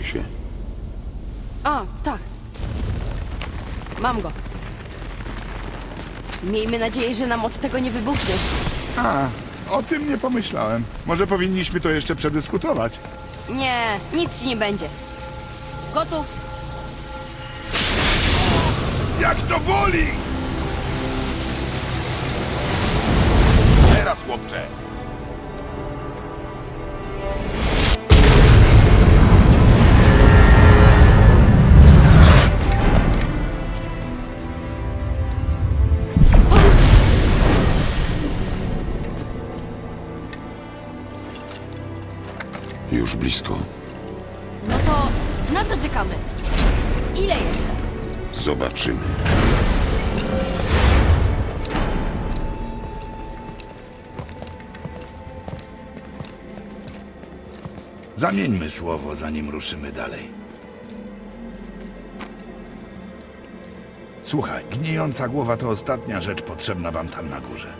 Przygotuj się. A, tak. Mam go. Miejmy nadzieję, że nam od tego nie wybuchniesz. A, o tym nie pomyślałem. Może powinniśmy to jeszcze przedyskutować. Nie, nic ci nie będzie. Gotów? Jak to boli! Teraz, chłopcze! Już blisko. No to na co czekamy? Ile jeszcze? Zobaczymy. Zamieńmy słowo, zanim ruszymy dalej. Słuchaj, gnijąca głowa to ostatnia rzecz potrzebna wam tam na górze.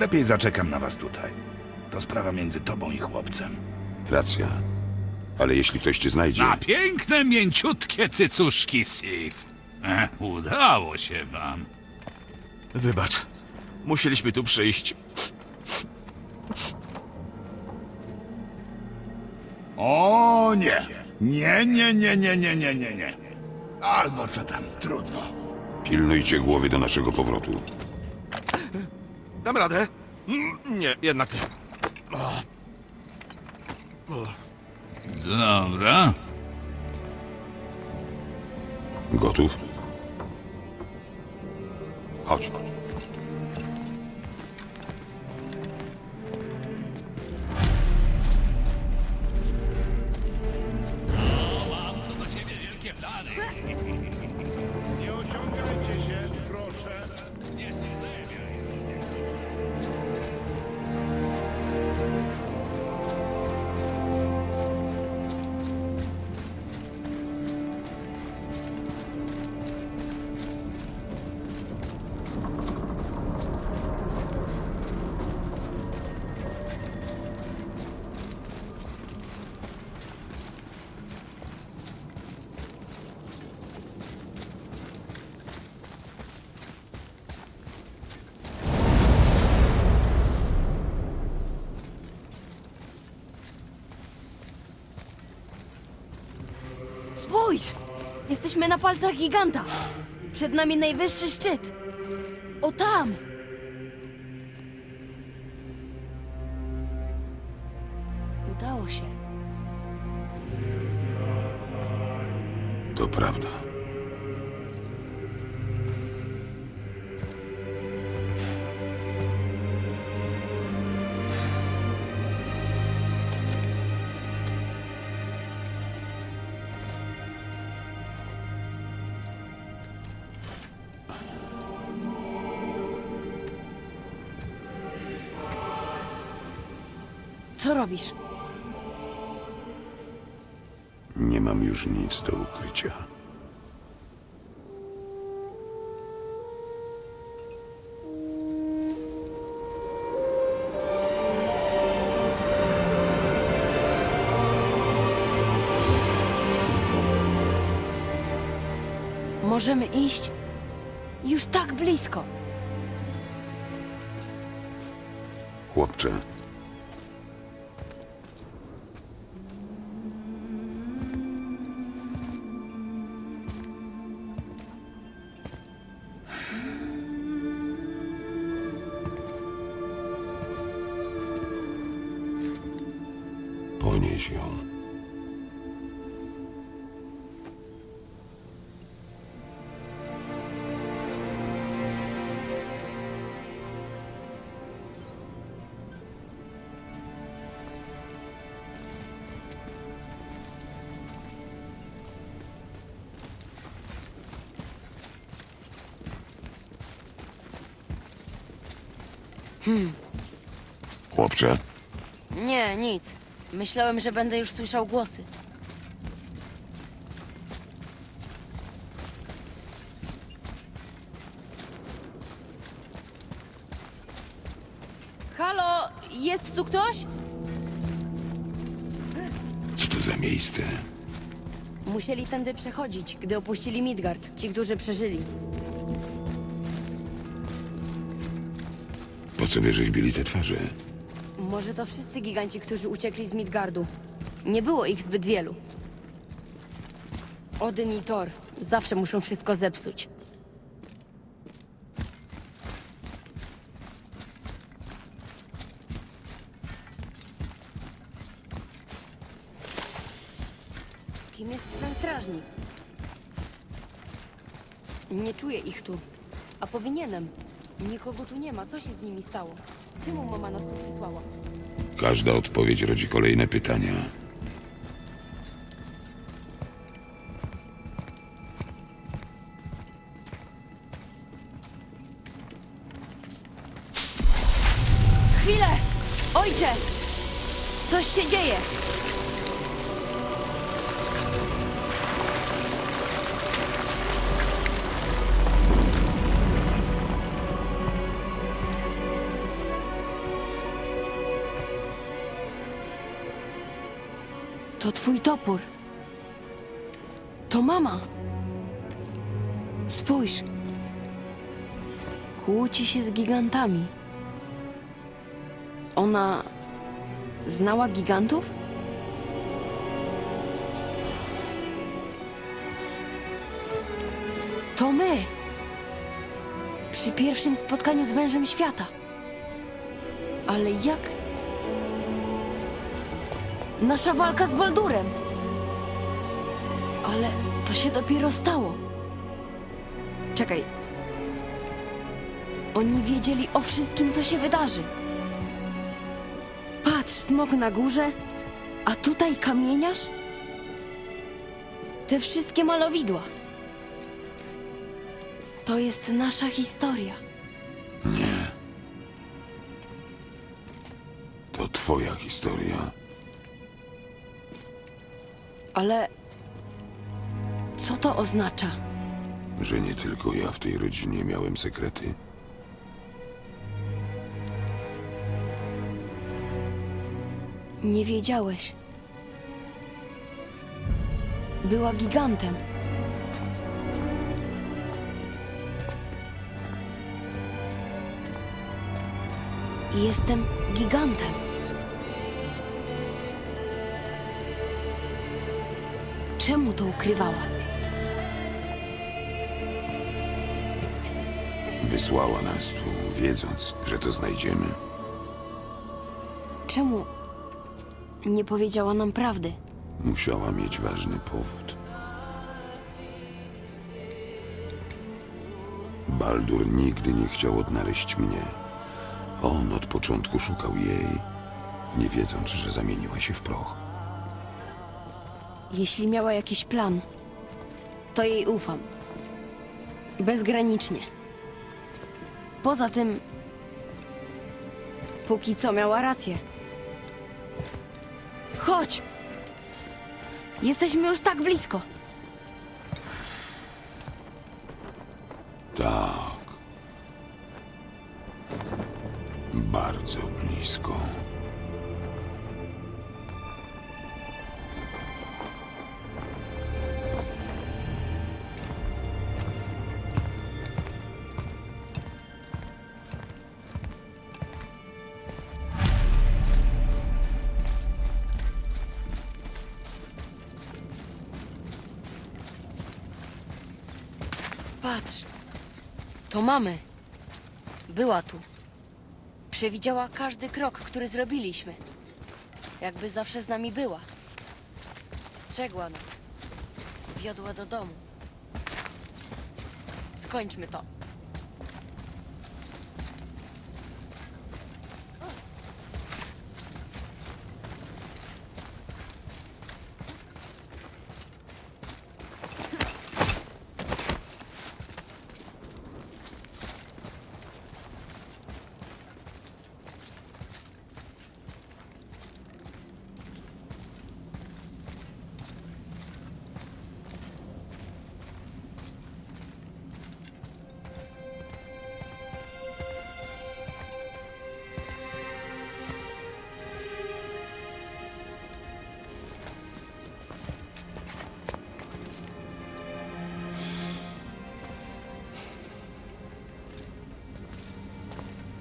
Lepiej zaczekam na was tutaj. To sprawa między tobą i chłopcem. Racja. Ale jeśli ktoś cię znajdzie, Na piękne, mięciutkie cycuszki, Sif. E, udało się wam. Wybacz. Musieliśmy tu przyjść. O nie! Nie, nie, nie, nie, nie, nie, nie, nie. Albo co tam, trudno. pilnujcie głowy do naszego powrotu. Dam radę? Mm, Nie, jednak nie. Dobra. Gotów? Chodź. Mam Jesteśmy na palcach giganta. Przed nami najwyższy szczyt. O tam! Udało się. To prawda. Co robisz? Nie mam już nic do ukrycia. Możemy iść? Już tak blisko. Chłopcze, ponieś ją. Chłopcze, Nie, nic. Myślałem, że będę już słyszał głosy. Halo, jest tu ktoś? co to za miejsce? Musieli tędy przechodzić, gdy opuścili Midgard, ci, którzy przeżyli. Po co wyrzeźbili te twarze? Może to wszyscy giganci, którzy uciekli z Midgardu. Nie było ich zbyt wielu. Odyn i Thor zawsze muszą wszystko zepsuć. Kim jest ten strażnik? Nie czuję ich tu. A powinienem. Nikogo tu nie ma. Co się z nimi stało? Czemu mama nas tu przysłała? Każda odpowiedź rodzi kolejne pytania. Chwilę! Ojcze! Coś się dzieje! Topór. To mama. Spójrz. Kłóci się z gigantami. Ona znała gigantów? To my! Przy pierwszym spotkaniu z wężem świata. Ale jak. Nasza walka z Baldurem! Ale to się dopiero stało. Czekaj. Oni wiedzieli o wszystkim, co się wydarzy. Patrz, smok na górze, a tutaj kamieniarz? Te wszystkie malowidła. To jest nasza historia. Nie. To twoja historia. Ale co to oznacza? Że nie tylko ja w tej rodzinie miałem sekrety. Nie wiedziałeś. Była gigantem. Jestem gigantem. Czemu to ukrywała? Wysłała nas tu, wiedząc, że to znajdziemy. Czemu nie powiedziała nam prawdy? Musiała mieć ważny powód. Baldur nigdy nie chciał odnaleźć mnie. On od początku szukał jej, nie wiedząc, że zamieniła się w proch. Jeśli miała jakiś plan, to jej ufam. Bezgranicznie. Poza tym, póki co miała rację. Chodź! Jesteśmy już tak blisko. Tak. Bardzo blisko. To mamy. Była tu. Przewidziała każdy krok, który zrobiliśmy. Jakby zawsze z nami była. Strzegła nas. Wiodła do domu. Skończmy to.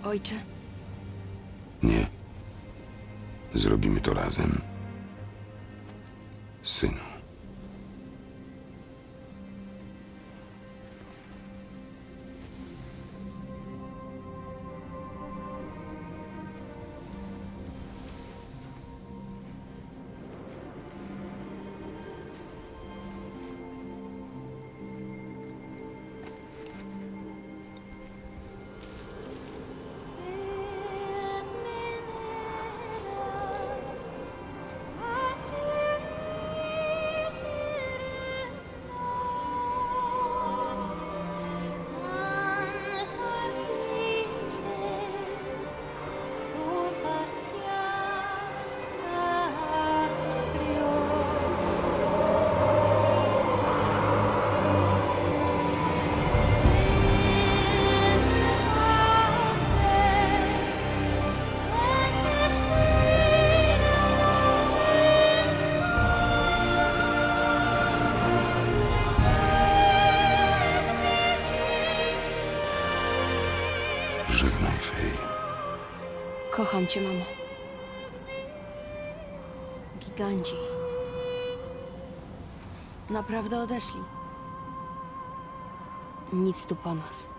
Ojcze, Nie. Zrobimy to razem. Synu. Żegnaj, Fej. kocham cię, mamo. Giganci. Naprawdę odeszli. Nic tu po nas.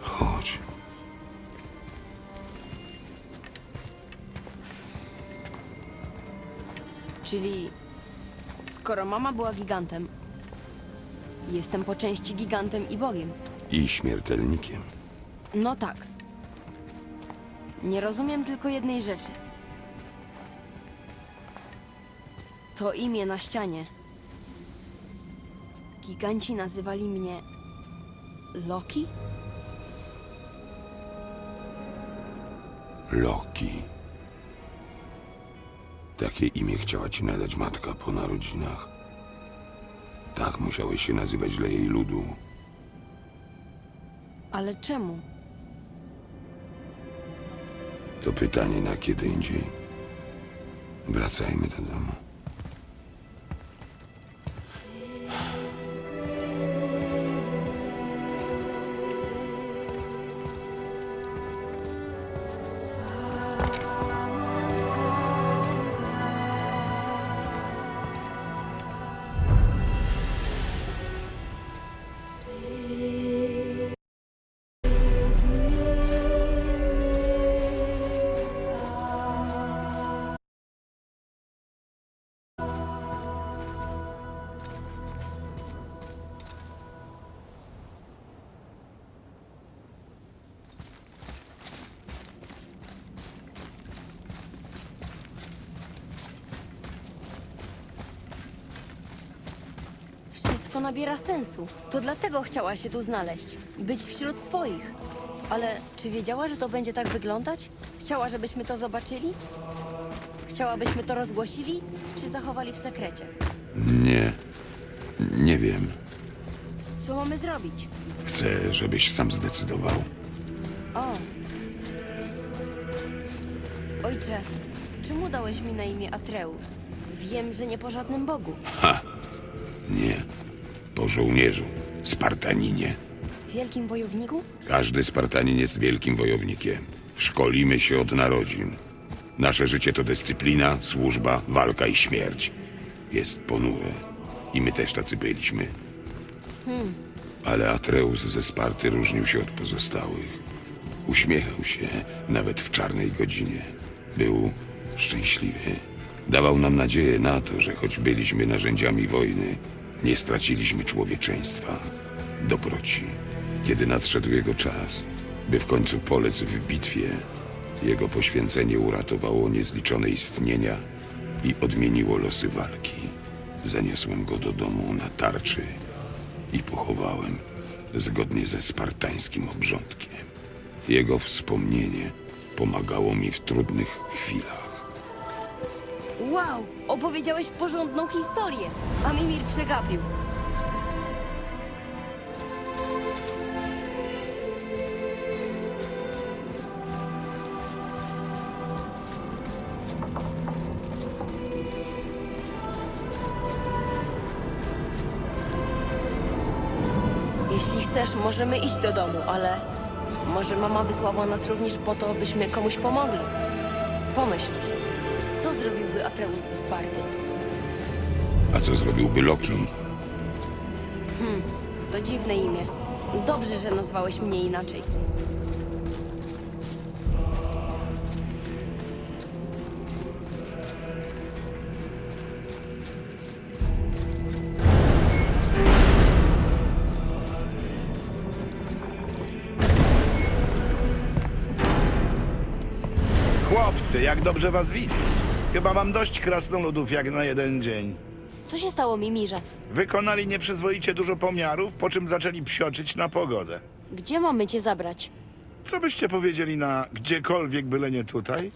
Chodź. Czyli skoro mama była gigantem, jestem po części gigantem i Bogiem. I śmiertelnikiem. No tak. Nie rozumiem tylko jednej rzeczy. To imię na ścianie. Giganci nazywali mnie Loki? Loki. Takie imię chciała ci nadać matka po narodzinach. Tak musiałeś się nazywać dla jej ludu. Ale czemu? To pytanie na kiedy indziej. Wracajmy do domu. Nabiera sensu. To dlatego chciała się tu znaleźć. Być wśród swoich. Ale czy wiedziała, że to będzie tak wyglądać? Chciała, żebyśmy to zobaczyli? Chciałabyśmy to rozgłosili? Czy zachowali w sekrecie? Nie. Nie wiem. Co mamy zrobić? Chcę, żebyś sam zdecydował. O. Ojcze, czemu dałeś mi na imię Atreus? Wiem, że nie po żadnym bogu. Nie. Żołnierzu. Spartaninie. Wielkim wojowniku? Każdy Spartanin jest wielkim wojownikiem. Szkolimy się od narodzin. Nasze życie to dyscyplina, służba, walka i śmierć. Jest ponure. I my też tacy byliśmy. Ale Atreus ze Sparty różnił się od pozostałych. Uśmiechał się, nawet w czarnej godzinie. Był szczęśliwy. Dawał nam nadzieję na to, że choć byliśmy narzędziami wojny, nie straciliśmy człowieczeństwa, dobroci. Kiedy nadszedł jego czas, by w końcu polec w bitwie, jego poświęcenie uratowało niezliczone istnienia i odmieniło losy walki. Zaniosłem go do domu na tarczy i pochowałem zgodnie ze spartańskim obrządkiem. Jego wspomnienie pomagało mi w trudnych chwilach. Wow! Opowiedziałeś porządną historię, a Mimir przegapił. Jeśli chcesz, możemy iść do domu, ale może mama wysłała nas również po to, byśmy komuś pomogli. Pomyśl, co zrobiłby Atreus ze Sparty? A co zrobiłby Loki? To dziwne imię. Dobrze, że nazwałeś mnie inaczej. Chłopcy, jak dobrze was widzieć. Chyba mam dość krasnoludów jak na jeden dzień. Co się stało, Mimirze? Wykonali nieprzyzwoicie dużo pomiarów, po czym zaczęli psioczyć na pogodę. Gdzie mamy cię zabrać? Co byście powiedzieli na gdziekolwiek, byle nie tutaj?